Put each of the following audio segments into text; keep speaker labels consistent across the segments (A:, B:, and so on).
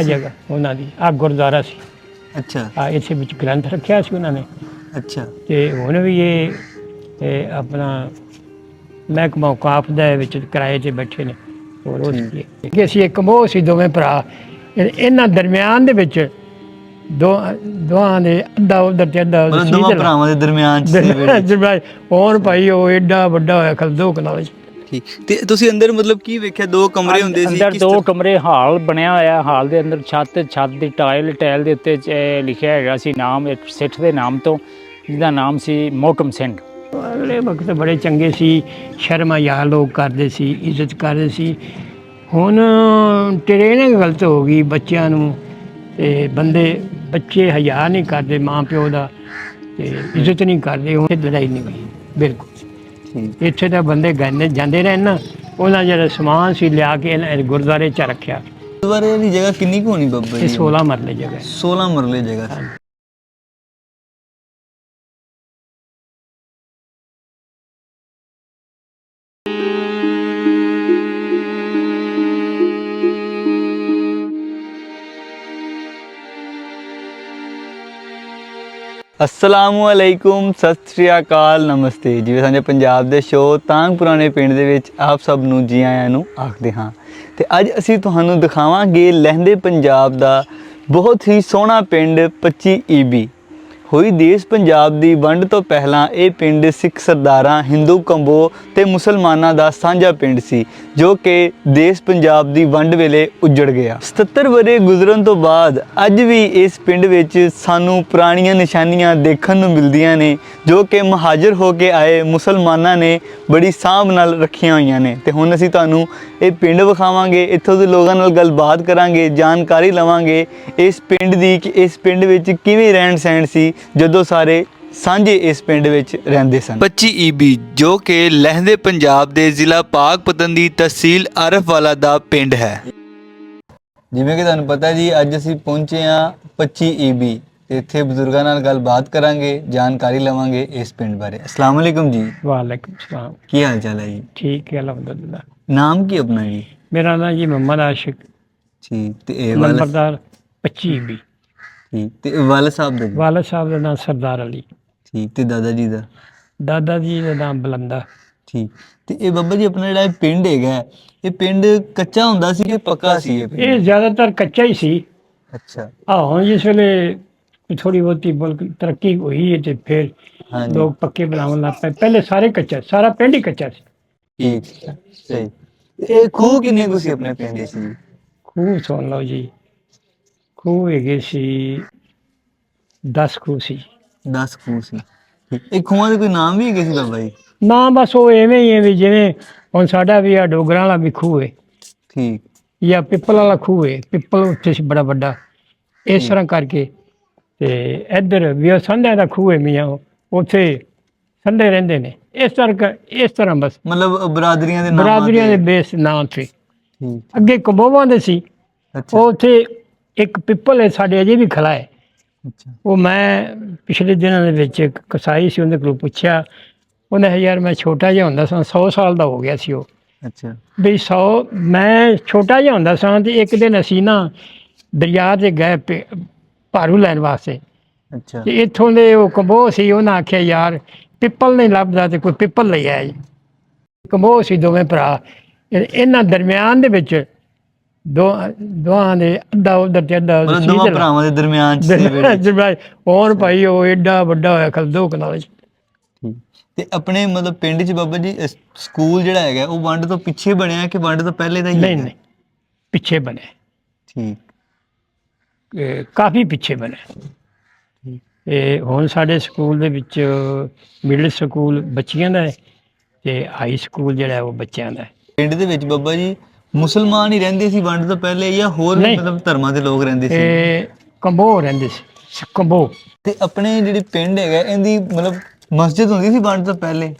A: ਆ ਜਗ੍ਹਾ ਉਹਨਾਂ ਦੀ ਆ ਗੁਰਦੁਆਰਾ ਸੀ।
B: ਅੱਛਾ।
A: ਆ ਇਸੇ ਵਿੱਚ ਗ੍ਰੰਥ ਰੱਖਿਆ ਸੀ ਉਹਨਾਂ ਨੇ।
B: ਅੱਛਾ।
A: ਤੇ ਹੁਣ ਵੀ ਇਹ ਇਹ ਆਪਣਾ ਮਹਿਕਮਾ ਕਾਫ ਦੇ ਵਿੱਚ ਕਿਰਾਏ 'ਤੇ ਬੈਠੇ ਨੇ। ਹੋਰ ਉਹ। ਸੀ ਕਿ ਅਸੀਂ ਇੱਕ ਮੋਹ ਸੀ ਦੋਵੇਂ ਭਰਾ। ਇਹ- ਇਹਨਾਂ ਦਰਮਿਆਨ ਦੇ ਵਿੱਚ ਦੋ ਦੋਹਾਂ ਦੇ ਅੱਧਾ ਉਧਰ ਤੇ ਅੱਧਾ ਉੱਧਰ ਸੀ
B: ਦੋਵਾਂ ਭਰਾਵਾਂ ਦੇ ਦਰਮਿਆਨ ਚ ਸੀ
A: ਹੋਰ ਭਾਈ ਉਹ ਐਡਾ ਵੱਡਾ ਹੋਇਆ ਖਲ ਦੋ ਕਨਾਲ 'ਚ
B: ਠੀਕ ਤੇ ਤੁਸੀਂ ਅੰਦਰ ਮਤਲਬ ਕੀ ਵੇਖਿਆ? ਦੋ ਕਮਰੇ ਹੁੰਦੇ ਸੀ
C: ਅੰਦਰ ਦੋ ਕਮਰੇ ਹਾਲ ਬਣਿਆ ਹੋਇਆ ਹਾਲ ਦੇ ਅੰਦਰ ਛੱਤ ਛੱਤ ਦੀ ਟਾਇਲ ਟਾਇਲ ਦੇ ਉੱਤੇ ਲਿਖਿਆ ਹੈਗਾ ਸੀ ਨਾਮ ਇੱਕ ਸਿੱਖ ਦੇ ਨਾਮ ਤੋਂ ਜਿਹਦਾ ਨਾਮ ਸੀ ਮੋਕਮ ਸਿੰਘ।
A: ਅਗਲੇ ਵਕਤ ਬੜੇ ਚੰਗੇ ਸੀ ਸ਼ਰਮਾ ਯਾ ਲੋਕ ਕਰਦੇ ਸੀ ਇੱਜ਼ਤ ਕਰਦੇ ਸੀ। ਹੁਣ ਟ੍ਰੇਨਿੰਗ ਗਲਤ ਹੋ ਗਈ ਬੱਚਿਆਂ ਨੂੰ ਤੇ ਬੰਦੇ ਬੱਚੇ ਹਯਾ ਨਹੀਂ ਕਰਦੇ ਮਾਂ ਪਿਓ ਦਾ ਤੇ ਇੱਜ਼ਤ ਨਹੀਂ ਕਰਦੇ ਹੁਣ ਲੜਾਈ ਨਹੀਂ ਹੋਈ ਬਿਲਕੁਲ। ਇੱਥੇ ਤਾਂ ਬੰਦੇ ਗੰਨੇ ਜਾਂਦੇ ਰਹੇ ਨਾ ਉਹਨਾਂ ਜਿਹੜਾ ਸਮਾਨ ਸੀ ਲਿਆ ਕੇ ਇਹਨਾਂ ਗੁਰਦੁਆਰੇ ਚ ਰੱਖਿਆ।
B: ਗੁਰਦੁਆਰੇ ਦੀ ਜਗ੍ਹਾ ਕਿੰਨੀ ਕੁ ਹੋਣੀ ਬੱਬਾ
A: ਇਹ
B: ਜੀ
A: 16 ਮਰਲੇ ਜਗ੍ਹਾ ਹੈ।
B: 16 ਮਰਲੇ ਜਗ੍ਹਾ ਸੀ। ਅਸਲਾਮੁ ਅਲੈਕੁਮ ਸਤਿ ਸ੍ਰੀ ਅਕਾਲ, ਨਮਸਤੇ। ਜਿਵੇਂ ਸਾਡੇ ਪੰਜਾਬ ਦੇ ਸ਼ੋਅ ਤਾਂਗ ਪੁਰਾਣੇ ਪਿੰਡ ਦੇ ਵਿੱਚ ਆਪ ਸਭ ਨੂੰ ਜੀ ਆਇਆਂ ਨੂੰ ਆਖਦੇ ਹਾਂ। ਤੇ ਅੱਜ ਅਸੀਂ ਤੁਹਾਨੂੰ ਦਿਖਾਵਾਂਗੇ ਲਹਿੰਦੇ ਪੰਜਾਬ ਦਾ ਬਹੁਤ ਹੀ ਸੋਹਣਾ ਪਿੰਡ 25 ਈਬੀ। ਹੋਈ ਦੇਸ਼ ਪੰਜਾਬ ਦੀ ਵੰਡ ਤੋਂ ਪਹਿਲਾਂ ਇਹ ਪਿੰਡ ਸਿੱਖ ਸਰਦਾਰਾਂ, ਹਿੰਦੂ ਕੰਬੋ ਤੇ ਮੁਸਲਮਾਨਾਂ ਦਾ ਸਾਂਝਾ ਪਿੰਡ ਸੀ, ਜੋ ਕਿ ਦੇਸ਼ ਪੰਜਾਬ ਦੀ ਵੰਡ ਵੇਲੇ ਉੱਜੜ ਗਿਆ। 77 ਵਰੇ ਗੁਜ਼ਰਨ ਤੋਂ ਬਾਅਦ ਅੱਜ ਵੀ ਇਸ ਪਿੰਡ ਵਿੱਚ ਸਾਨੂੰ ਪੁਰਾਣੀਆਂ ਨਿਸ਼ਾਨੀਆਂ ਦੇਖਣ ਨੂੰ ਮਿਲਦੀਆਂ ਨੇ, ਜੋ ਕਿ ਮਹਾਜਰ ਹੋ ਕੇ ਆਏ ਮੁਸਲਮਾਨਾਂ ਨੇ ਬੜੀ ਸਾਂਭ ਨਾਲ ਰੱਖੀਆਂ ਹੋਈਆਂ ਨੇ। ਤੇ ਹੁਣ ਅਸੀਂ ਤੁਹਾਨੂੰ ਇਹ ਪਿੰਡ ਵਿਖਾਵਾਂਗੇ, ਇੱਥੋਂ ਦੇ ਲੋਕਾਂ ਨਾਲ ਗੱਲਬਾਤ ਕਰਾਂਗੇ, ਜਾਣਕਾਰੀ ਲਵਾਂਗੇ ਇਸ ਪਿੰਡ ਦੀ ਕਿ ਇਸ ਪਿੰਡ ਵਿੱਚ ਕਿਵੇਂ ਰਹਿਣ ਸਹਿਣ ਸੀ ਜਦੋਂ ਸਾਰੇ ਸਾਂਝੇ ਇਸ ਪਿੰਡ ਵਿੱਚ ਰਹਿੰਦੇ ਸਨ। 25 ਈਬੀ ਜੋ ਕਿ ਲਹਿੰਦੇ ਪੰਜਾਬ ਦੇ ਜ਼ਿਲ੍ਹਾ ਪਾਕਪਤਨ ਦੀ ਤਹਿਸੀਲ ਅਰਫਵਾਲਾ ਦਾ ਪਿੰਡ ਹੈ। ਜਿਵੇਂ ਕਿ ਤੁਹਾਨੂੰ ਪਤਾ ਜੀ ਅੱਜ ਅਸੀਂ ਪਹੁੰਚੇ ਹਾਂ 25 ਈਬੀ। ਤੇ ਇੱਥੇ ਬਜ਼ੁਰਗਾਂ ਨਾਲ ਗੱਲਬਾਤ ਕਰਾਂਗੇ ਜਾਣਕਾਰੀ ਲਵਾਂਗੇ ਇਸ ਪਿੰਡ ਬਾਰੇ। ਅਸਲਾਮ ਜੀ।
A: ਵਾਲੇਕੁਮ ਸਲਾਮ।
B: ਕੀ ਹਾਲ ਚਾਲ ਹੈ ਜੀ?
A: ਠੀਕ ਹੈ ਅਲਹਮਦੁਲਿਲਾ।
B: ਨਾਮ ਕੀ ਆਪਣਾ ਜੀ?
A: ਮੇਰਾ ਨਾਮ ਜੀ ਮੁਹੰਮਦ ਆਸ਼ਿਕ।
B: ਠੀਕ ਤੇ ਇਹ ਵਾਲਾ
A: ਨੰਬਰਦਾਰ 25 ਵੀ
B: ਠੀਕ। ਤੇ ਵਾਲਾ ਸਾਹਿਬ ਦਾ ਜੀ?
A: ਵਾਲਦ ਸਾਹਿਬ ਦਾ ਨਾਮ ਸਰਦਾਰ ਅਲੀ।
B: ਠੀਕ ਤੇ ਦਾਦਾ ਜੀ ਦਾ?
A: ਦਾਦਾ ਜੀ ਦਾ ਨਾਮ ਬਲੰਦਾ।
B: ਠੀਕ। ਤੇ ਇਹ ਬੱਬਾ ਜੀ ਆਪਣਾ ਜਿਹੜਾ ਇਹ ਪਿੰਡ ਹੈਗਾ ਇਹ ਪਿੰਡ ਕੱਚਾ ਹੁੰਦਾ ਸੀ ਕਿ ਪੱਕਾ ਸੀ ਇਹ ਪਿੰਡ?
A: ਇਹ ਜ਼ਿਆਦਾਤਰ ਕੱਚਾ ਹੀ ਸੀ।
B: ਅੱਛਾ।
A: ਆ ਹੁਣ ਜਿਸ ਵੇਲੇ ਥੋੜੀ ਬਹੁਤੀ ਤਰੱਕੀ ਹੋਈ ਹੈ ਤੇ ਫਿਰ
B: ਹਾਂਜੀ।
A: ਲੋਕ ਪੱਕੇ ਬਣਾਉਣ ਲੱਗ ਪਏ। ਪਹਿਲੇ ਸਾਰੇ ਕੱਚਾ ਸਾਰਾ ਪਿੰਡ ਹੀ ਕੱਚਾ ਸੀ।
B: ਠੀਕ। ਸਹੀ। ਇਹ ਖੂਹ ਕਿੰਨੇ ਕੁ ਸੀ ਆਪਣੇ ਪਿੰਡ ਦੇ ਸੀ?
A: ਖੂਹ ਸੁਣ ਲਓ ਜੀ। ਖੂਹ ਹੈਗੇ ਸੀ 10 ਖੂਹ ਸੀ
B: 10 ਖੂਹ ਸੀ। ਇਹ ਖੂਹਾਂ ਦੇ ਕੋਈ ਨਾਮ ਵੀ ਹੈਗੇ ਸੀ ਬਾਬਾ ਜੀ
A: ਨਾ ਬਸ ਉਹ ਐਵੇਂ ਹੀ ਹੈ ਵੀ ਜਿਵੇਂ ਹੁਣ ਸਾਡਾ ਵੀ ਆ ਡੋਗਰਾਂ ਵਾਲਾ ਵੀ ਖੂਹ ਹੈ
B: ਠੀਕ
A: ਜਾਂ ਪਿੱਪਲ ਵਾਲਾ ਖੂਹ ਹੈ ਪਿੱਪਲ ਉੱਥੇ ਸੀ ਬੜਾ ਵੱਡਾ ਇਸ ਤਰ੍ਹਾਂ ਕਰਕੇ ਤੇ ਇੱਧਰ ਵੀ ਸੰਧਿਆ ਦਾ ਖੂਹ ਹੈ ਮੀਆਂ ਉੱਥੇ ਸੰਧੇ ਰਹਿੰਦੇ ਨੇ ਇਸ ਤਰ੍ਹਾਂ ਇਸ ਤਰ੍ਹਾਂ ਬਸ
B: ਮਤਲਬ ਬਰਾਦਰੀਆਂ ਦੇ ਨਾਮ
A: ਬਰਾਦਰੀਆਂ ਦੇ ਬੇਸ ਨਾਂ ਤੇ ਅੱਗੇ ਕੰਬੋਵਾਂ ਦੇ ਸੀ ਉਹ ਉੱਥੇ ਇੱਕ ਪਿੱਪਲ ਹੈ ਸਾਡੇ ਅਜੇ ਵੀ ਖੜਾ ਹੈ।
B: ਅੱਛਾ।
A: ਉਹ ਮੈਂ ਪਿਛਲੇ ਦਿਨਾਂ ਦੇ ਵਿੱਚ ਇੱਕ ਕਸਾਈ ਸੀ ਉਹਦੇ ਕੋਲ ਪੁੱਛਿਆ। ਉਹਨੇ ਯਾਰ ਮੈਂ ਛੋਟਾ ਜਿਹਾ ਹੁੰਦਾ ਸਾਂ 100 ਸਾਲ ਦਾ ਹੋ ਗਿਆ ਸੀ ਉਹ।
B: ਅੱਛਾ।
A: ਵੀ 100 ਮੈਂ ਛੋਟਾ ਜਿਹਾ ਹੁੰਦਾ ਸਾਂ ਤੇ ਇੱਕ ਦਿਨ ਅਸੀਂ ਨਾ ਦਰਿਆ ਤੇ ਗਏ ਭਾਰੂ ਲੈਣ ਵਾਸਤੇ।
B: ਅੱਛਾ।
A: ਤੇ ਇੱਥੋਂ ਦੇ ਉਹ ਕੰਬੋ ਸੀ ਉਹਨਾਂ ਆਖਿਆ ਯਾਰ ਪਿੱਪਲ ਨਹੀਂ ਲੱਭਦਾ ਤੇ ਕੋਈ ਪਿੱਪਲ ਲਈ ਆਇਆ ਜੀ। ਕੰਬੋ ਸੀ ਦੋਵੇਂ ਭਰਾ। ਇਹ- ਇਹਨਾਂ ਦਰਮਿਆਨ ਦੇ ਵਿੱਚ ਦੋਹਾਂ ਦੇ ਅੱਧਾ ਉਧਰ ਤੇ ਅੱਧਾ ਉੱਧਰ
B: ਮਤਲਬ
A: ਸੀ
B: ਦੋਵਾਂ ਭਰਾਵਾਂ ਦੇ ਦਰਮਿਆਨ ਚ ਸੀ ਵੇੜੇ।
A: ਜਿਵੇਂ ਹੋਰ ਭਾਈ ਉਹ ਐਡਾ ਵੱਡਾ ਹੋਇਆ ਖਲ ਦੋ ਕਨਾਲ ਚ।
B: ਠੀਕ। ਤੇ ਆਪਣੇ ਮਤਲਬ ਪਿੰਡ 'ਚ ਬਾਬਾ ਜੀ ਸਕੂਲ ਜਿਹੜਾ ਹੈਗਾ ਉਹ ਵੰਡ ਤੋਂ ਪਿੱਛੇ ਬਣਿਆ ਕਿ ਵੰਡ ਤੋਂ ਪਹਿਲੇ ਦਾ ਹੀ
A: ਨਹੀਂ? ਨਹੀਂ। ਪਿੱਛੇ ਬਣੇ
B: ਠੀਕ।
A: ਕਾਫੀ ਪਿੱਛੇ ਬਣੇ ਇਹ ਹੁਣ ਸਾਡੇ ਸਕੂਲ ਦੇ ਵਿੱਚ ਮਿਡਲ ਸਕੂਲ ਬੱਚੀਆਂ ਦਾ ਹੈ ਤੇ ਹਾਈ ਸਕੂਲ ਜਿਹੜਾ ਹੈ ਉਹ ਬੱਚਿਆਂ ਦਾ ਹੈ।
B: ਪਿੰਡ ਦੇ ਵਿੱਚ ਬਾਬਾ ਜੀ ਮੁਸਲਮਾਨ ਹੀ ਰਹਿੰਦੇ ਸੀ ਵੰਡ ਤੋਂ ਪਹਿਲੇ ਜਾਂ ਹੋਰ ਵੀ
A: ਨਹੀਂ।
B: ਮਤਲਬ ਧਰਮਾਂ ਦੇ ਲੋਕ ਰਹਿੰਦੇ ਸੀ?
A: ਤੇ ਕੰਬੋ ਰਹਿੰਦੇ ਸੀ ਕੰਬੋ।
B: ਤੇ ਆਪਣੇ ਜਿਹੜੇ ਪਿੰਡ ਹੈਗਾ ਇਹਦੀ ਮਤਲਬ ਮਸਜਿਦ ਹੁੰਦੀ ਸੀ ਵੰਡ ਤੋਂ ਪਹਿਲੇ?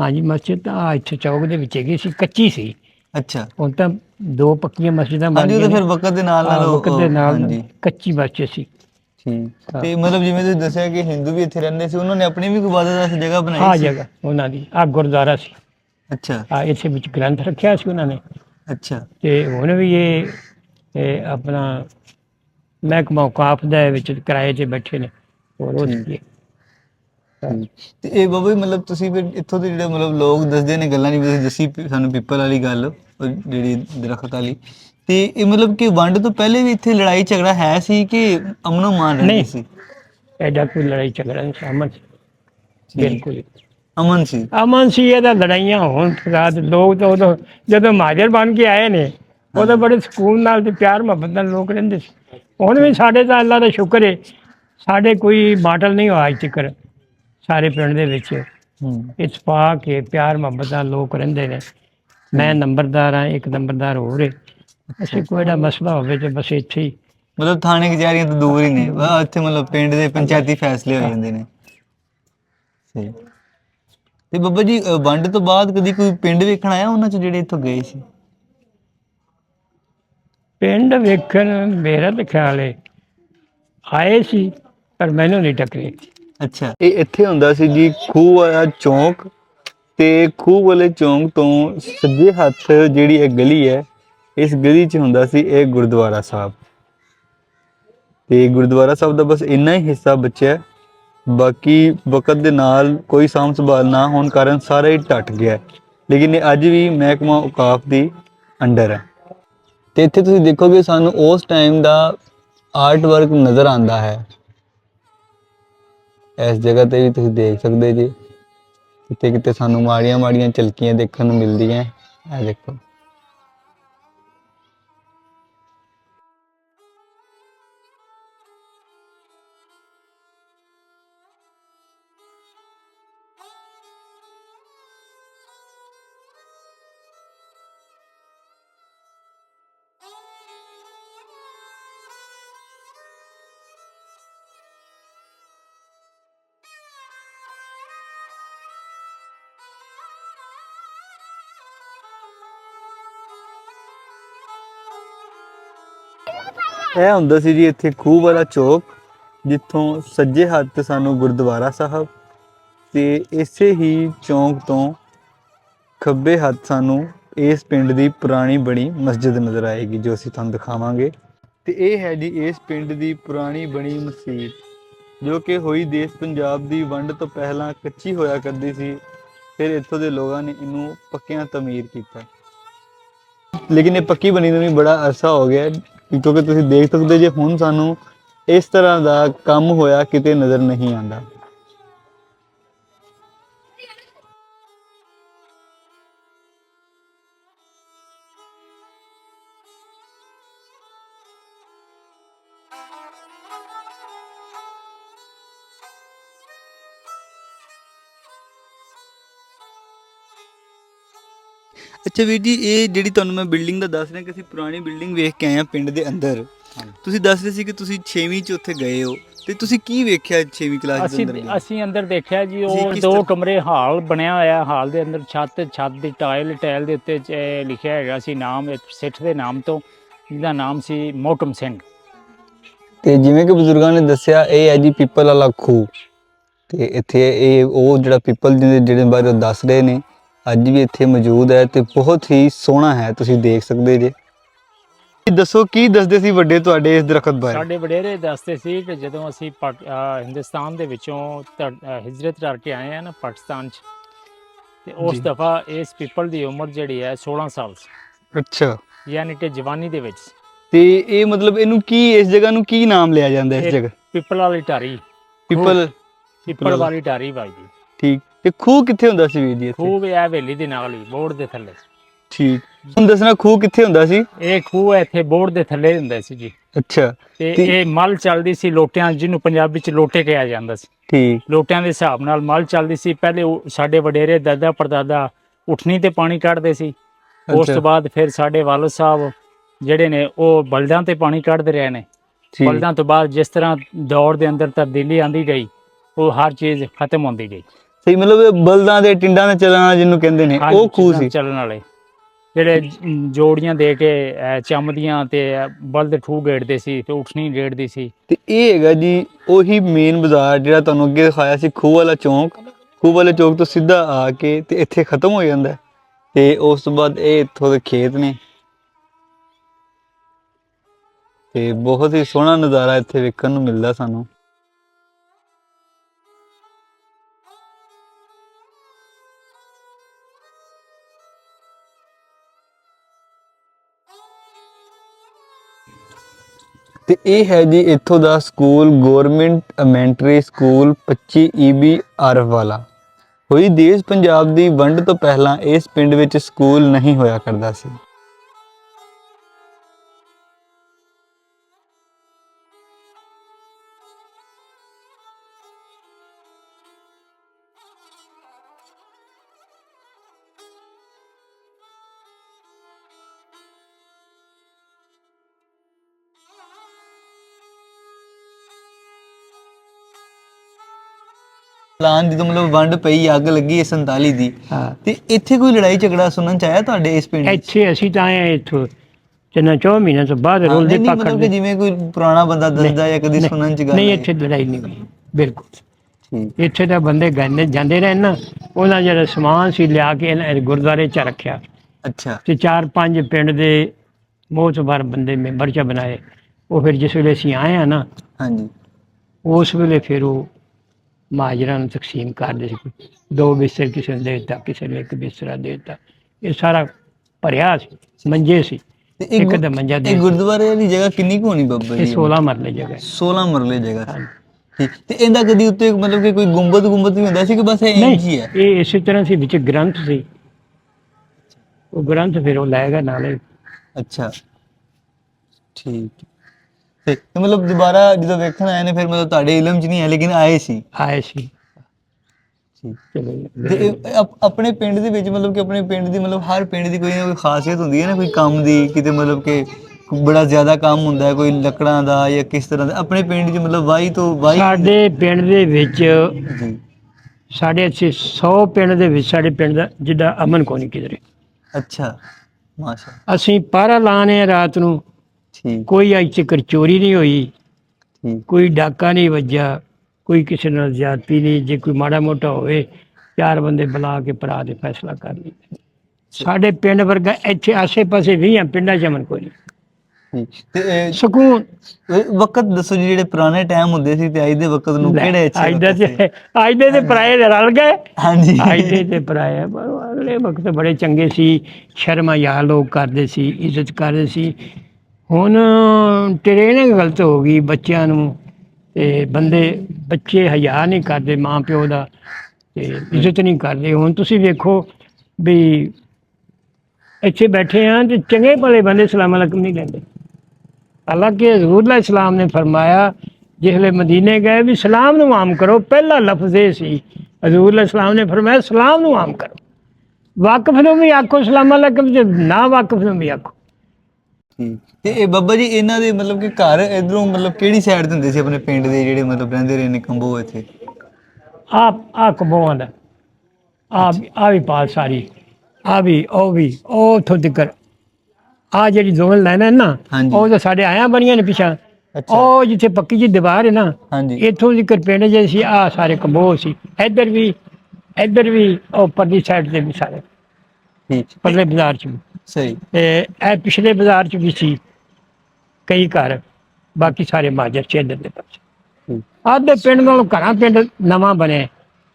A: ਹਾਂਜੀ ਮਸਜਿਦ ਆ ਇੱਥੇ ਚੌਕ ਦੇ ਵਿੱਚ ਹੈਗੀ ਸੀ ਕੱਚੀ ਸੀ।
B: ਅੱਛਾ।
A: ਹੁਣ ਤਾਂ ਦੋ ਪੱਕੀਆਂ ਮਸਜਿਦਾਂ ਬਣ
B: ਹਾਂਜੀ ਉਹ
A: ਗਈਆਂ
B: ਤਾਂ। ਫਿਰ ਵਕਤ ਦੇ ਨਾਲ ਨਾਲ ਉਹ-
A: ਵਕਤ ਦੇ ਨਾਲ
B: ਹਾਂਜੀ।
A: ਕੱਚੀ ਮਸਜਿਦ ਸੀ।
B: ਠੀਕ। ਤੇ ਮਤਲਬ ਜਿਵੇਂ ਤੁਸੀਂ ਦੱਸਿਆ ਕਿ ਹਿੰਦੂ ਵੀ ਇੱਥੇ ਰਹਿੰਦੇ ਸੀ ਉਹਨਾਂ ਨੇ ਆਪਣੀ ਵੀ ਇਬਾਦਤ ਵਾਸਤੇ ਜਗ੍ਹਾ
A: ਆ
B: ਬਣਾਈ ਸੀ?
A: ਜਗ੍ਹਾ ਉਹਨਾਂ ਦੀ ਆ ਗੁਰਦੁਆਰਾ ਸੀ।
B: ਅੱਛਾ।
A: ਆ ਇਸੇ ਵਿੱਚ ਗ੍ਰੰਥ ਰੱਖਿਆ ਸੀ ਉਹਨਾਂ ਨੇ।
B: ਅੱਛਾ।
A: ਤੇ ਹੁਣ ਵੀ ਇਹ ਆਪਣਾ ਮਹਿਕਮਾ ਔਕਾਫ ਦੇ ਵਿੱਚ ਕਿਰਾਏ 'ਤੇ ਬੈਠੇ ਨੇ ਹੋਰ ਉਹ। ਕੀ
B: ਤੇ ਇਹ ਬਾਬਾ ਜੀ ਮਤਲਬ ਤੁਸੀਂ ਫਿਰ ਇੱਥੋਂ ਦੇ ਜਿਹੜੇ ਮਤਲਬ ਲੋਕ ਦੱਸਦੇ ਨੇ ਗੱਲਾਂ ਨਹੀਂ ਵੀ ਤੁਸੀਂ ਦੱਸੀ ਸਾਨੂੰ ਪਿੱਪਲ ਵਾਲੀ ਗੱਲ ਜਿਹੜੀ ਦਰਖਤ ਵਾਲੀ। ਤੇ ਇਹ ਮਤਲਬ ਕਿ ਵੰਡ ਤੋਂ ਪਹਿਲੇ ਵੀ ਇੱਥੇ ਲੜਾਈ ਝਗੜਾ ਹੈ ਸੀ ਕਿ ਅਮਨੋ ਮਾਨ
A: ਨਹੀਂ।
B: ਸੀ?
A: ਐਡਾ ਕੋਈ ਲੜਾਈ ਝਗੜਾ ਨਹੀਂ ਸੀ, ਅਮਨ ਸੀ। ਬਿਲਕੁਲ
B: ਅਮਨ ਸੀ।
A: ਅਮਨ ਸੀ ਇਹਦਾ ਲੜਾਈਆਂ ਹੋਣ ਫਸਾਦ ਲੋਕ ਤਾਂ ਉਦੋਂ ਜਦੋਂ ਮਾਜਰ ਬਣ ਕੇ ਆਏ ਨੇ ਉਦੋਂ ਬੜੇ ਸਕੂਨ ਨਾਲ ਤੇ ਪਿਆਰ ਮੁਹੱਬਤ ਨਾਲ ਲੋਕ ਰਹਿੰਦੇ ਸੀ। ਹੁਣ ਵੀ ਸਾਡੇ ਤਾਂ ਅੱਲਾ ਦਾ ਸ਼ੁਕਰ ਹੈ ਸਾਡੇ ਕੋਈ ਬਾਟਲ ਨਹੀਂ ਹੋਇਆ ਅੱਜ ਤੱਕ ਸਾਰੇ ਪਿੰਡ ਦੇ ਵਿੱਚ।
B: ਹੂੰ।
A: ਇਤਫਾਕ ਕੇ ਪਿਆਰ ਮੁਹੱਬਤ ਨਾਲ ਲੋਕ ਰਹਿੰਦੇ ਨੇ। ਮੈਂ ਨੰਬਰਦਾਰ ਹਾਂ ਇੱਕ ਨੰਬਰਦਾਰ ਹੋਰ ਹੈ ਅਸੀਂ ਕੋਈ ਦਾ ਮਸਲਾ ਹੋਵੇ ਤੇ ਬਸ ਇੱਥੇ ਹੀ।
B: ਮਤਲਬ ਥਾਣੇ ਕਚਹਿਰੀਆਂ ਤੋਂ ਦੂਰ ਹੀ ਨੇ। ਇੱਥੇ ਮਤਲਬ ਪਿੰਡ ਦੇ ਪੰਚਾਇਤੀ ਫੈਸਲੇ ਹੋ। ਜਾਂਦੇ ਨੇ। ਸਹੀ। ਤੇ ਬੱਬਾ ਜੀ ਅ, ਵੰਡ ਤੋਂ ਬਾਅਦ ਕਦੀ ਕੋਈ ਪਿੰਡ ਵੇਖਣ ਆਇਆ ਉਹਨਾਂ ਚ ਜਿਹੜੇ ਇੱਥੋਂ ਗਏ ਸੀ?
A: ਪਿੰਡ ਵੇਖਣ ਮੇਰਾ ਤਾਂ ਖਿਆਲ ਹੈ ਆਏ ਸੀ ਪਰ ਮੈਨੂੰ ਨਹੀਂ ਟੱਕਰੇ।
B: ਅੱਛਾ। ਇਹ ਇੱਥੇ ਹੁੰਦਾ ਸੀ ਜੀ ਖੂਹ ਵਾਲਾ ਚੌਂਕ ਤੇ ਖੂਹ ਵਾਲੇ ਚੌਂਕ ਤੋਂ ਸੱਜੇ ਹੱਥ ਜਿਹੜੀ ਇਹ ਗਲੀ ਹੈ ਇਸ ਗਲੀ 'ਚ ਹੁੰਦਾ ਸੀ ਇਹ ਗੁਰਦੁਆਰਾ ਸਾਹਿਬ। ਤੇ ਗੁਰਦੁਆਰਾ ਸਾਹਿਬ ਦਾ ਬਸ ਇੰਨਾ ਹੀ ਹਿੱਸਾ ਬਚਿਆ ਹੈ। ਬਾਕੀ ਵਕਤ ਦੇ ਨਾਲ ਕੋਈ ਸਾਂਭ ਸੰਭਾਲ ਨਾ ਹੋਣ ਕਾਰਨ ਸਾਰਾ ਹੀ ਟੱਟ ਗਿਆ ਲੇਕਿਨ ਇਹ ਅੱਜ ਵੀ ਮਹਿਕਮਾ ਔਕਾਫ ਦੀ ਅੰਡਰ ਹੈ। ਤੇ ਇੱਥੇ ਤੁਸੀਂ ਦੇਖੋਗੇ ਸਾਨੂੰ ਉਸ ਟਾਈਮ ਦਾ ਆਰਟ ਵਰਕ ਨਜ਼ਰ ਆਂਦਾ ਹੈ। ਇਸ ਜਗ੍ਹਾ ਤੇ ਵੀ ਤੁਸੀਂ ਦੇਖ ਸਕਦੇ ਜੀ। ਕਿਤੇ ਕਿਤੇ ਸਾਨੂੰ ਮਾੜੀਆਂ ਮਾੜੀਆਂ ਝਲਕੀਆਂ ਦੇਖਣ ਨੂੰ ਮਿਲਦੀਆਂ। ਇਹ ਦੇਖੋ। ਇਹ ਹੁੰਦਾ ਸੀ ਜੀ ਇੱਥੇ ਖੂਹ ਵਾਲਾ ਚੌਕ, ਜਿੱਥੋਂ ਸੱਜੇ ਹੱਥ ਸਾਨੂੰ ਗੁਰਦੁਆਰਾ ਸਾਹਿਬ ਤੇ ਇਸੇ ਹੀ ਚੌਂਕ ਤੋਂ ਖੱਬੇ ਹੱਥ ਸਾਨੂੰ ਇਸ ਪਿੰਡ ਦੀ ਪੁਰਾਣੀ ਬਣੀ ਮਸਜਿਦ ਨਜ਼ਰ ਆਏਗੀ, ਜੋ ਅਸੀਂ ਤੁਹਾਨੂੰ ਦਿਖਾਵਾਂਗੇ। ਤੇ ਇਹ ਹੈ ਜੀ ਇਸ ਪਿੰਡ ਦੀ ਪੁਰਾਣੀ ਬਣੀ ਮਸਜਿਦ, ਜੋ ਕਿ ਹੋਈ ਦੇਸ਼ ਪੰਜਾਬ ਦੀ ਵੰਡ ਤੋਂ ਪਹਿਲਾਂ ਕੱਚੀ ਹੋਇਆ ਕਰਦੀ ਸੀ। ਫਿਰ ਇੱਥੋਂ ਦੇ ਲੋਕਾਂ ਨੇ ਇਹਨੂੰ ਪੱਕਿਆਂ ਤਮੀਰ ਕੀਤਾ। ਲੇਕਿਨ ਇਹ ਪੱਕੀ ਬਣੀ ਨੂੰ ਵੀ ਬੜਾ ਅਰਸਾ ਹੋ ਗਿਆ। ਕਿਉਂਕਿ ਤੁਸੀਂ ਦੇਖ ਸਕਦੇ ਜੇ ਹੁਣ ਸਾਨੂੰ ਇਸ ਤਰ੍ਹਾਂ ਦਾ ਕੰਮ ਹੋਇਆ, ਕਿਤੇ ਨਜ਼ਰ ਨਹੀਂ ਆਉਂਦਾ। ਅੱਛਾ ਵੀਰ ਜੀ ਇਹ ਜਿਹੜੀ ਤੁਹਾਨੂੰ ਮੈਂ ਬਿਲਡਿੰਗ ਦਾ ਦੱਸ ਰਿਹਾ ਕਿ ਅਸੀਂ ਪੁਰਾਣੀ ਬਿਲਡਿੰਗ ਵੇਖ ਕੇ ਆਏ ਆ ਪਿੰਡ ਦੇ ਅੰਦਰ। ਤੁਸੀਂ ਦੱਸ ਰਹੇ ਸੀ ਕਿ ਤੁਸੀਂ 6ਵੀਂ ਚ ਉੱਥੇ ਗਏ ਹੋ। ਤੇ ਤੁਸੀਂ ਕੀ ਵੇਖਿਆ 6ਵੀਂ ਕਲਾਸ ਦੇ ਅੰਦਰ?
C: ਅਸੀਂ ਅੰਦਰ ਦੇਖਿਆ ਜੀ ਉਹ ਦੋ? ਕਮਰੇ ਹਾਲ ਬਣਿਆ ਹੋਇਆ ਹਾਲ ਦੇ ਅੰਦਰ ਛੱਤ ਛੱਤ ਦੀ ਟਾਇਲ ਟਾਇਲ ਦੇ ਉੱਤੇ ਚ- ਲਿਖਿਆ ਹੈਗਾ ਸੀ ਨਾਮ ਇੱਕ ਸਿੱਖ ਦੇ ਨਾਮ ਤੋਂ ਜਿਹਦਾ ਨਾਮ ਸੀ ਮੋਟਮ ਸਿੰਘ।
B: ਤੇ ਜਿਵੇਂ ਕਿ ਬਜ਼ੁਰਗਾਂ ਨੇ ਦੱਸਿਆ ਇਹ ਹੈ ਜੀ ਪਿੱਪਲ ਵਾਲਾ ਖੂਹ। ਤੇ ਇੱਥੇ ਇਹ ਉਹ ਜਿਹੜਾ ਪਿੱਪਲ ਜਿਹਦੇ ਜਿਹੜੇ ਬਾਰੇ ਦੱਸ ਰਹੇ ਨੇ। ਅੱਜ ਵੀ ਇੱਥੇ ਮੌਜੂਦ ਹੈ ਤੇ ਬਹੁਤ ਹੀ ਸੋਹਣਾ ਹੈ ਤੁਸੀਂ ਦੇਖ ਸਕਦੇ ਜੇ। ਦੱਸੋ ਕੀ ਦੱਸਦੇ ਸੀ ਵੱਡੇ ਤੁਹਾਡੇ ਇਸ ਦਰਖਤ ਬਾਰੇ?
C: ਸਾਡੇ ਵਡੇਰੇ ਦੱਸਦੇ ਸੀ ਕਿ ਜਦੋਂ ਅਸੀਂ ਹਿੰਦੁਸਤਾਨ ਦੇ ਵਿੱਚੋਂ ਹਿਜਰਤ ਕਰਕੇ ਆਏ ਆ ਨਾ ਪਾਕਿਸਤਾਨ 'ਚ ਤੇ ਉਸ
B: ਜੀ।
C: ਦਫਾ ਇਸ ਪੀਪਲ ਦੀ ਉਮਰ ਜਿਹੜੀ ਹੈ 16 ਸਾਲ ਸੀ।
B: ਅੱਛਾ।
C: ਯਾਨੀ ਕਿ ਜਵਾਨੀ ਦੇ ਵਿੱਚ।
B: ਤੇ ਇਹ ਮਤਲਬ ਇਹਨੂੰ ਕੀ ਇਸ ਜਗ੍ਹਾ ਨੂੰ ਕੀ ਨਾਮ ਲਿਆ ਜਾਂਦਾ ਇਸ ਜਗ੍ਹਾ?
C: ਪਿੱਪਲ ਵਾਲੀ ਢਾਰੀ।
B: ਪਿੱਪਲ।
C: ਪਿੱਪਲ ਵਾਲੀ ਢਾਰੀ ਵੱਜਦੀ
B: ਠੀਕ। ਤੇ ਖੂਹ ਕਿੱਥੇ ਹੁੰਦਾ ਸੀ ਵੀਰ ਜੀ ਇੱਥੇ?
C: ਖੂਹ ਵੀ ਹੈ ਹਵੇਲੀ ਦੇ ਨਾਲ ਹੀ ਬੋਰਡ ਦੇ ਥੱਲੇ।
B: ਠੀਕ। ਹੁਣ ਦੱਸਣਾ ਖੂਹ ਕਿੱਥੇ ਹੁੰਦਾ ਸੀ?
C: ਇਹ ਖੂਹ ਇੱਥੇ ਬੋਰਡ ਦੇ ਥੱਲੇ ਹੁੰਦਾ ਸੀ ਜੀ।
B: ਅੱਛਾ।
C: ਤੇ
B: ਤੇ-
C: ਇਹ ਮਲ ਚੱਲਦੀ ਸੀ ਲੋਟਿਆਂ ਜਿਹਨੂੰ ਪੰਜਾਬੀ ਚ ਲੋਟੇ ਕਿਹਾ ਜਾਂਦਾ ਸੀ।
B: ਠੀਕ।
C: ਲੋਟਿਆਂ ਦੇ ਹਿਸਾਬ ਨਾਲ ਮਲ ਚੱਲਦੀ ਸੀ। ਪਹਿਲੇ ਉਹ ਸਾਡੇ ਵਡੇਰੇ ਦਾਦਾ ਪੜਦਾਦਾ ਉਠਣੀ ਤੇ ਪਾਣੀ ਕੱਢਦੇ ਸੀ। ਉਸ
B: ਅੱਛਾ,
C: ਤੋਂ ਬਾਅਦ ਫਿਰ ਸਾਡੇ ਵਾਲਦ ਸਾਹਿਬ ਜਿਹੜੇ ਨੇ ਉਹ ਬਲਦਾਂ ਤੇ ਪਾਣੀ ਕੱਢਦੇ ਰਹੇ ਨੇ।
B: ਠੀਕ।
C: ਬਲਦਾਂ ਤੋਂ ਬਾਅਦ ਜਿਸ ਤਰ੍ਹਾਂ ਦੌੜ ਦੇ ਅੰਦਰ ਤਬਦੀਲੀ ਆਂਦੀ ਗਈ ਉਹ ਹਰ ਚੀਜ਼ ਖਤਮ ਹੁੰਦੀ ਗਈ।
B: ਸਹੀ ਮਤਲਬ ਬਲਦਾਂ ਦੇ ਟਿੰਡਾਂ ਦੇ ਚੱਲਣਾ ਜਿਹਨੂੰ ਕਹਿੰਦੇ ਨੇ ਉਹ ਖੂਹ ਸੀ।
C: ਚੱਲਣ ਵਾਲੇ। ਜਿਹੜੇ ਜੋੜੀਆਂ ਦੇ ਕੇ ਚੰਮਦੀਆਂ ਤੇ ਬਲਦ ਠੂ ਗੇੜਦੇ ਸੀ ਤੇ ਉਠਣੀ ਗੇੜਦੀ ਸੀ।
B: ਤੇ ਇਹ ਹੈਗਾ ਜੀ ਉਹੀ ਮੇਨ ਬਾਜ਼ਾਰ ਜਿਹੜਾ ਤੁਹਾਨੂੰ ਅੱਗੇ ਦਿਖਾਇਆ ਸੀ ਖੂਹ ਵਾਲਾ ਚੌਂਕ। ਖੂਹ ਵਾਲੇ ਚੌਂਕ ਤੋਂ ਸਿੱਧਾ ਆ ਕੇ ਤੇ ਇੱਥੇ ਖਤਮ ਹੋ ਜਾਂਦਾ। ਤੇ ਉਸ ਤੋਂ ਬਾਅਦ ਇਹ ਇੱਥੋਂ ਦੇ ਖੇਤ ਨੇ। ਤੇ ਬਹੁਤ ਹੀ ਸੋਹਣਾ ਨਜ਼ਾਰਾ ਇੱਥੇ ਵੇਖਣ ਨੂੰ ਮਿਲਦਾ ਸਾਨੂੰ। ਤੇ ਇਹ ਹੈ ਜੀ ਇੱਥੋਂ ਦਾ ਸਕੂਲ ਗਵਰਨਮੈਂਟ ਐਮੈਂਟਰੀ ਸਕੂਲ 25 ਈਬੀ ਆਰਫ ਵਾਲਾ। ਹੋਈ ਦੇਸ਼ ਪੰਜਾਬ ਦੀ ਵੰਡ ਤੋਂ ਪਹਿਲਾਂ ਇਸ ਪਿੰਡ ਵਿੱਚ ਸਕੂਲ ਨਹੀਂ ਹੋਇਆ ਕਰਦਾ ਸੀ। ਪਲਾਨ ਜਦੋਂ ਮਤਲਬ ਵੰਡ ਪਈ ਅੱਗ ਲੱਗੀ ਇਹ 47 ਦੀ।
A: ਹਾਂ।
B: ਤੇ ਇੱਥੇ ਕੋਈ ਲੜਾਈ ਝਗੜਾ ਸੁਣਨ ਚ ਆਇਆ ਤੁਹਾਡੇ ਇਸ ਪਿੰਡ
A: ਇੱਥੇ ਅਸੀਂ ਤਾਂ ਆਏ ਹਾਂ ਇੱਥੋਂ ਤਿੰਨ ਚੌ ਮਹੀਨਿਆਂ ਤੋਂ ਬਾਅਦ
B: ਹਾਂ,
A: ਰੋਲਦੇ
B: ਨਹੀਂ ਨਹੀਂ, ਮਤਲਬ ਕਿ
A: ਪਾਖੜ
B: ਜਿਵੇਂ ਕੋਈ ਪੁਰਾਣਾ ਬੰਦਾ ਦੱਸਦਾ ਜਾਂ ਕਦੀ ਸੁਣਨ ਚ ਗੱਲ
A: ਨਹੀਂ
B: ਆਈ।
A: ਇੱਥੇ ਲੜਾਈ ਨਹੀਂ ਹੋਈ ਬਿਲਕੁਲ।
B: ਠੀਕ।
A: ਇੱਥੇ ਤਾਂ ਬੰਦੇ ਗੰਦੇ ਜਾਂਦੇ ਰਹੇ ਨਾ ਉਹਨਾਂ ਜਿਹੜਾ ਸਮਾਨ ਸੀ ਲਿਆ ਕੇ ਇਹਨਾਂ ਗੁਰਦੁਆਰੇ ਚ ਰੱਖਿਆ।
B: ਅੱਛਾ।
A: ਤੇ ਚਾਰ ਪੰਜ ਪਿੰਡ ਦੇ ਮੋਹਤਬਰ ਬੰਦੇ ਮੈਂਬਰ ਚ ਬਣਾਏ। ਉਹ ਫਿਰ ਜਿਸ ਵੇਲੇ ਅਸੀਂ ਆਏ ਆ ਨਾ
B: ਹਾਂਜੀ।
A: ਉਸ ਵੇਲੇ ਫਿਰ ਉਹ ਮਾਜਰਾਂ ਨੂੰ ਤਕਸੀਮ ਕਰਦੇ ਸੀ। ਦੋ ਬਿਸਤਰ ਕਿਸੇ ਨੂੰ ਦਿੱਤਾ ਕਿਸੇ ਨੂੰ ਇੱਕ ਬਿਸਤਰਾ ਦਿੱਤਾ। ਇਹ ਸਾਰਾ ਭਰਿਆ ਸੀ ਮੰਜੇ ਸੀ। ਇੱਕ ਦਾ ਮੰਜਾ ਦੇ
B: ਇਹ ਗੁਰਦੁਆਰੇ ਵਾਲੀ ਜਗ੍ਹਾ ਕਿੰਨੀ ਕੁ ਹੋਣੀ ਬੱਬਾ
A: ਇਹ
B: ਜੀ
A: 16 ਮਰਲੇ ਜਗ੍ਹਾ। ਹੈ
B: 16 ਮਰਲੇ ਜਗ੍ਹਾ। ਸੀ ਤੇ ਇਹਦਾ ਕਦੀ ਉੱਤੇ ਮਤਲਬ ਕਿ ਕੋਈ ਗੁੰਬਦ ਗੁੰਬਦ ਵੀ ਹੁੰਦਾ ਸੀ ਕਿ ਬਸ ਇਹ ਇੰਜ ਹੀ ਹੈ?
A: ਇਹ ਇਸੇ ਤਰ੍ਹਾਂ ਸੀ ਵਿੱਚ ਗ੍ਰੰਥ ਸੀ। ਉਹ ਗ੍ਰੰਥ ਫਿਰ ਉਹ ਲਾਏਗਾ ਨਾਲੇ।
B: ਅੱਛਾ। ਠੀਕ। ਤੇ ਮਤਲਬ ਦੁਬਾਰਾ ਜਦੋਂ ਵੇਖਣ ਆਏ ਨੇ ਫਿਰ ਮਤਲਬ ਤੁਹਾਡੇ ਇਲਮ ਚ ਨਹੀਂ ਹੈ ਲੇਕਿਨ ਆਏ ਸੀ।
A: ਆਏ ਸੀ।
B: ਤੇ ਇਹ ਆਪ- ਆਪਣੇ ਪਿੰਡ ਦੇ ਵਿੱਚ ਮਤਲਬ ਕਿ ਆਪਣੇ ਪਿੰਡ ਦੀ ਮਤਲਬ ਹਰ ਪਿੰਡ ਦੀ ਕੋਈ ਨਾ ਕੋਈ ਖਾਸੀਅਤ ਹੁੰਦੀ ਹੈ ਨਾ ਕੋਈ ਕੰਮ ਦੀ ਕਿਤੇ ਮਤਲਬ ਕਿ ਬੜਾ ਜ਼ਿਆਦਾ ਕੰਮ ਹੁੰਦਾ ਹੈ ਕੋਈ ਲੱਕੜਾਂ ਦਾ ਜਾਂ ਕਿਸ ਤਰ੍ਹਾਂ ਦਾ। ਆਪਣੇ ਪਿੰਡ 'ਚ ਮਤਲਬ ਵਾਹੀ ਤੋਂ ਵਾਹੀ
A: ਸਾਡੇ ਪਿੰਡ ਦੇ ਵਿੱਚ
B: ਜੀ।
A: ਸਾਡੇ ਇੱਥੇ 100 ਪਿੰਡ ਦੇ ਵਿੱਚ ਸਾਡੇ ਪਿੰਡ ਦਾ ਜਿੱਦਾਂ ਅਮਨ ਕੋਈ ਨਹੀਂ ਕਿਧਰੇ।
B: ਅੱਛਾ ਮਾਸ਼ਾ
A: ਅਸੀਂ ਪਾਰਾ ਲਾਣੇ ਰਾਤ ਨੂੰ।
B: ਠੀਕ।
A: ਕੋਈ ਅੱਜ ਤੱਕ ਚੋਰੀ ਨਹੀਂ ਹੋਈ
B: ਠੀਕ।
A: ਕੋਈ ਡਾਕਾ ਨਹੀਂ ਵੱਜਾ ਕੋਈ ਕਿਸੇ ਨਾਲ ਜ਼ਿਆਦਤੀ ਨਹੀਂ ਜੇ ਕੋਈ ਮਾੜਾ ਮੋਟਾ ਹੋਵੇ ਚਾਰ ਬੰਦੇ ਬੁਲਾ ਕੇ ਭਰਾ ਦੇ ਫੈਸਲਾ ਕਰ ਲਈ ਸਾਡੇ ਪਿੰਡ ਵਰਗਾ ਇੱਥੇ ਆਸੇ-ਪਾਸੇ ਵੀ ਆ ਪਿੰਡਾਂ 'ਚ ਅਮਨ ਕੋਈ ਨਹੀਂ।
B: ਤੇ
A: ਸਕੂਨ।
B: ਵਕਤ ਦੱਸੋ ਜੀ ਜਿਹੜੇ ਪੁਰਾਣੇ ਟਾਈਮ ਹੁੰਦੇ ਸੀ ਤੇ ਅੱਜ ਦੇ ਵਕਤ ਨੂੰ ਕਿਹੜੇ ਅੱਛੇ
A: ਅੱਜ ਦੇ ਅੱਜ ਦੇ ਤੇ ਪਰਾਏ ਰਲ ਗਏ।
B: ਹਾਂਜੀ।
A: ਅੱਜ ਦੇ ਤੇ ਪਰਾਏ ਪਰ ਅਗਲੇ ਵਕਤ ਬੜੇ ਚੰਗੇ ਸੀ ਸ਼ਰਮ ਯਾ ਲੋਕ ਕਰਦੇ ਸੀ ਇੱਜ਼ਤ ਕਰਦੇ ਸੀ ਹੁਣ ਟ੍ਰੇਨਿੰਗ ਗਲਤ ਹੋ ਗਈ ਬੱਚਿਆਂ ਨੂੰ ਤੇ ਬੰਦੇ, ਬੱਚੇ ਹਯਾ ਨਹੀਂ ਕਰਦੇ ਮਾਂ ਪਿਓ ਦਾ ਤੇ ਇੱਜ਼ਤ ਨਹੀਂ ਕਰਦੇ। ਹੁਣ ਤੁਸੀਂ ਵੇਖੋ ਵੀ ਇੱਥੇ ਬੈਠੇ ਆ ਤੇ ਚੰਗੇ ਭਲੇ ਬੰਦੇ ਸਲਾਮ ਅਲੈਕਮ ਨਹੀਂ ਕਹਿੰਦੇ ਹਾਲਾਂਕਿ ਹਜ਼ੂਰ ਇਸਲਾਮ ਨੇ ਫਰਮਾਇਆ ਜਿਹਲੇ ਮਦੀਨੇ ਗਏ ਵੀ ਸਲਾਮ ਨੂੰ ਆਮ ਕਰੋ, ਪਹਿਲਾ ਲਫ਼ਜ਼ ਇਹ ਸੀ ਹਜ਼ੂਰ ਇਸਲਾਮ ਨੇ ਫਰਮਾਇਆ ਸਲਾਮ ਨੂੰ ਆਮ ਕਰੋ। ਵਾਕਫ ਨੂੰ ਵੀ ਆਖੋ ਸਲਾਮ ਅਲੈਕਮ ਜੇ ਨਾ ਵਾਕਫ ਨੂੰ ਵੀ ਆਖੋ।
B: ਤੇ ਇਹ ਬੱਬਾ ਜੀ ਇਹਨਾਂ ਦੇ ਮਤਲਬ ਕਿ ਘਰ ਇਧਰੋਂ ਮਤਲਬ ਕਿਹੜੀ ਸਾਈਡ ਤੇ ਹੁੰਦੇ ਸੀ ਆਪਣੇ ਪਿੰਡ ਦੇ ਜਿਹੜੇ ਮਤਲਬ ਰਹਿੰਦੇ ਰਹੇ ਨੇ ਕੰਬੋ ਇੱਥੇ?
A: ਆ ਆ ਕਬੋਆਂ ਦਾ ਆ ਆ ਵੀ ਪਾਲ ਸਾਰੀ। ਆ ਵੀ ਉਹ ਵੀ ਉਹ ਉੱਥੋਂ ਤੱਕ ਆ ਜਿਹੜੀ ਦੋਵੇਂ ਲਾਈਨਾਂ ਨੇ ਨਾ
B: ਹਾਂਜੀ।
A: ਉਹ ਤਾਂ ਸਾਡੇ ਆਇਆ ਬਣੀਆਂ ਨੇ ਪਿਛਾ।
B: ਅੱਛਾ।
A: ਉਹ ਜਿੱਥੇ ਪੱਕੀ ਜੀ ਦੀਵਾਰ ਹੈ ਨਾ
B: ਹਾਂਜੀ।
A: ਇੱਥੋਂ ਦੀ ਪਿੰਡ ਜੇ ਸੀ ਆ ਸਾਰੇ ਕਬੋ ਸੀ। ਇੱਧਰ ਵੀ ਇੱਧਰ ਵੀ ਉਹ ਪਰਲੀ ਸਾਈਡ ਤੇ ਵੀ ਸਾਰੇ।
B: ਠੀਕ।
A: ਪਰਲੇ ਬਾਜ਼ਾਰ ਚ ਵੀ।
B: ਸਹੀ।
A: ਤੇ ਇਹ ਪਿਛਲੇ ਬਾਜ਼ਾਰ ਚ ਵੀ ਸੀ। ਕਈ ਘਰ ਬਾਕੀ ਸਾਰੇ ਮਾਜਰ ਚ ਇੱਧਰ ਦੇ ਪਾਸੇ। ਆਦੇ ਪਿੰਡ ਨਾਲੋਂ ਘਰਾਂ ਪਿੰਡ ਨਵਾਂ ਬਣਿਆ।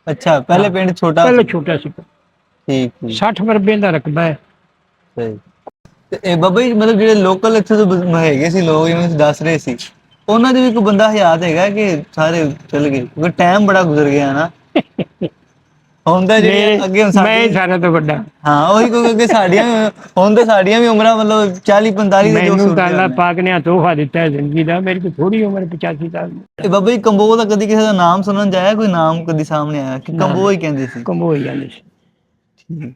B: ਅੱਛਾ ਪਹਿਲੇ ਪਿੰਡ ਛੋਟਾ
A: ਪਹਿਲਾਂ। ਛੋਟਾ ਸੀ।
B: ਠੀਕ ਠੀਕ।
A: 60 ਮਰਬੇ ਦਾ ਰਕਬਾ ਹੈ।
B: ਸਹੀ। ਤੇ ਇਹ ਬੱਬਾ ਜੀ ਮਤਲਬ ਜਿਹੜੇ ਲੋਕਲ ਇੱਥੇ ਤੋਂ ਹੈਗੇ ਸੀ ਲੋਕ ਜਿਵੇਂ ਦੱਸ ਰਹੇ ਸੀ ਉਹਨਾਂ ਦੇ ਵੀ ਕੋਈ ਬੰਦਾ ਹਯਾਤ ਹੈਗਾ ਕਿ ਸਾਰੇ ਚਲ ਗਏ ਕਿਉਂਕਿ ਟਾਈਮ ਬੜਾ ਗੁਜ਼ਰ ਗਿਆ ਨਾ। ਹੁੰਦਾ ਜਿਹੜੇ ਅੱਗੇ ਹੁਣ
A: ਮੈਂ ਹੀ
B: ਸਾਡੀ
A: ਸਾਰਿਆਂ ਤੋਂ ਵੱਡਾ।
B: ਹਾਂ ਉਹੀ ਕਿਉਂਕਿ ਅੱਗੇ ਸਾਡੀਆਂ ਵੀ- ਹੁਣ ਤਾਂ ਸਾਡੀਆਂ ਵੀ ਉਮਰਾਂ ਮਤਲਬ 40 45 ਦੇ ਜੋ
A: ਮੈਨੂੰ ਤਾਂ ਪਾਕ ਨੇ ਤੋਹਫਾ ਦਿੱਤਾ ਹੈ ਜ਼ਿੰਦਗੀ ਦਾ। ਮੇਰੀ ਤਾਂ ਥੋੜੀ ਉਮਰ 85 ਸਾਲ ਦੀ।
B: ਇਹ ਬਾਬਾ ਜੀ ਕੰਬੋ ਦਾ ਕਦੀ ਕਿਸੇ ਦਾ ਨਾਮ ਸੁਣਨ ਚ ਆਇਆ ਕੋਈ ਨਾਮ ਕਦੀ ਸਾਹਮਣੇ ਆਇਆ? ਕਿ ਕੰਬੋ ਹੀ ਕਹਿੰਦੇ ਸੀ।
A: ਕਮੋ ਹੀ ਜਾਂਦੇ ਸੀ।
B: ਠੀਕ।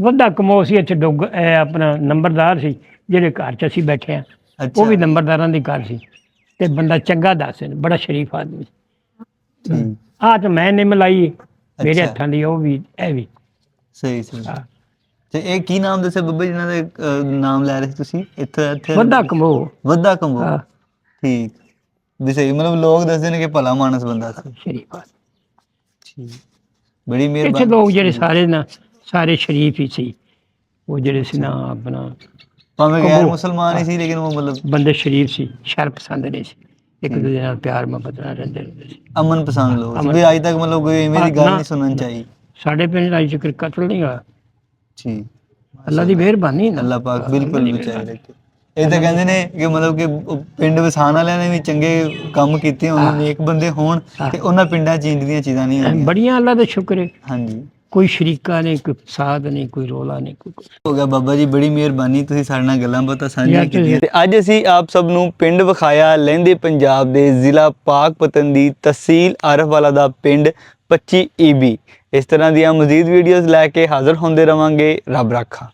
A: ਵੱਡਾ ਕਮੋ ਸੀ ਇੱਥੇ ਡੁੱਗ ਇਹ ਆਪਣਾ ਨੰਬਰਦਾਰ ਸੀ ਜਿਹੜੇ ਘਰ 'ਚ ਅਸੀਂ ਬੈਠੇ ਆ
B: ਅੱਛਾ।
A: ਉਹ ਵੀ ਨੰਬਰਦਾਰਾਂ ਦੀ ਘਰ ਸੀ। ਤੇ ਬੰਦਾ ਚੰਗਾ ਦੱਸ ਬੜਾ ਸ਼ਰੀਫ ਆਦਮੀ
B: ਠੀਕ।
A: ਆ ਤਾਂ ਮੈਂ ਨਿੰਮ ਲਾਈ ਮੇਰੇ
B: ਅੱਛਾ।
A: ਹੱਥਾਂ ਦੀ ਉਹ ਵੀ ਇਹ ਵੀ।
B: ਸਹੀ ਸਹੀ।
A: ਹਾਂ।
B: ਤੇ ਇਹ ਕੀ ਨਾਮ ਦੱਸਿਆ ਬੱਬਾ ਜਿਨ੍ਹਾਂ ਦੇ ਅਹ, ਨਾਮ ਲੈ ਰਹੇ ਸੀ ਤੁਸੀਂ? ਇੱਥੇ ਇੱਥੇ
A: ਵੱਡਾ ਕਮੋ
B: ਵੱਡਾ ਕੰਬੋ।
A: ਹਾਂ।
B: ਠੀਕ। ਵੀ ਸਹੀ ਮਤਲਬ ਲੋਕ ਦੱਸਦੇ ਨੇ ਕਿ ਭਲਾ ਮਾਨਸ ਬੰਦਾ ਸੀ।
A: ਸ਼ਰੀਫ।
B: ਠੀਕ। ਬੜੀ
A: ਇੱਥੇ
B: ਮਿਹਰਬਾਨੀ
A: ਲੋਕ ਜਿਹੜੇ ਸਾਰੇ ਨਾ ਸਾਰੇ ਸ਼ਰੀਫ ਹੀ ਸੀ। ਉਹ ਜਿਹੜੇ ਸੀ ਨਾ ਆਪਣਾ
B: ਭਾਵੇਂ ਗੈਰ। ਮੁਸਲਮਾਨ ਹੀ ਸੀ ਲੇਕਿਨ ਉਹ ਮਤਲਬ
A: ਬੰਦੇ ਸ਼ਰੀਫ ਸੀ ਸ਼ਰ ਪਸੰਦ ਨਹੀਂ ਸੀ। ਇੱਕ ਦੂਜੇ ਨਾਲ ਪਿਆਰ ਮੁਹੱਬਤ ਨਾਲ ਰਹਿੰਦੇ ਹੁੰਦੇ ਸੀ।
B: ਅਮਨ ਪਸੰਦ ਲੋਕ ਸੀ।
A: ਅਮਨ-
B: ਵੀ ਅੱਜ ਤੱਕ ਮਤਲਬ ਕੋਈ ਐਵੇਂ ਦੀ ਗੱਲ
A: ਨਾ।
B: ਨਹੀਂ ਸੁਣਨ ਚਾਹੀ
A: ਸਾਡੇ ਪਿੰਡ ਅੱਜ ਤੱਕ ਕਤਲ ਨਹੀਂ ਹੋਇਆ।
B: ਜੀ
A: ਅੱਲਾ ਦੀ ਮਿਹਰਬਾਨੀ ਨਾ।
B: ਅੱਲਾਹ ਪਾਕ ਬਿਲਕੁਲ ਬਚਾਏ ਰੱਖੇ ਇਹ ਤਾਂ ਕਹਿੰਦੇ ਨੇ ਕਿ ਮਤਲਬ ਕਿ ਉਹ ਪਿੰਡ ਵਸਾਣ ਵਾਲਿਆਂ ਨੇ ਵੀ ਚੰਗੇ ਕੰਮ ਕੀਤੇ ਹੋਣ ਨੇਕ ਬੰਦੇ ਹੋਣ ਤੇ ਉਹਨਾਂ ਪਿੰਡਾਂ 'ਚ ਇੰਜ ਦੀਆਂ ਚੀਜ਼ਾਂ ਨਹੀਂ ਹੁੰਦੀਆਂ
A: ਬੜੀਆਂ ਅੱਲਾ ਦਾ ਸ਼ੁਕਰ ਹੈ
B: ਹਾਂਜੀ।
A: ਕੋਈ ਸ਼ਰੀਕਾ ਨਹੀਂ ਕੋਈ ਫਸਾਦ ਨਹੀਂ ਕੋਈ ਰੋਲਾ ਨਹੀਂ ਕੋਈ ਕੁਛ।
B: ਹੋ ਗਿਆ ਬਾਬਾ ਜੀ ਬੜੀ ਮਿਹਰਬਾਨੀ ਤੁਸੀਂ ਸਾਡੇ ਨਾਲ ਗੱਲਾਂ ਬਾਤਾਂ ਸਾਂਝੀਆਂ
A: ਯਾਰ ਤੁਸੀਂ-
B: ਕੀਤੀਆਂ। ਤੇ ਅੱਜ ਅਸੀਂ ਆਪ ਸਭ ਨੂੰ ਪਿੰਡ ਵਿਖਾਇਆ ਲਹਿੰਦੇ ਪੰਜਾਬ ਦੇ ਜ਼ਿਲ੍ਹਾ ਪਾਕਪਤਨ ਦੀ ਤਹਿਸੀਲ ਆਰਫਵਾਲਾ ਦਾ ਪਿੰਡ 25 ਈਬੀ ਇਸ ਤਰ੍ਹਾਂ ਦੀਆਂ ਮਜ਼ੀਦ ਵੀਡੀਓਜ਼ ਲੈ ਕੇ ਹਾਜ਼ਰ ਹੁੰਦੇ ਰਵਾਂਗੇ ਰੱਬ ਰਾਖਾ।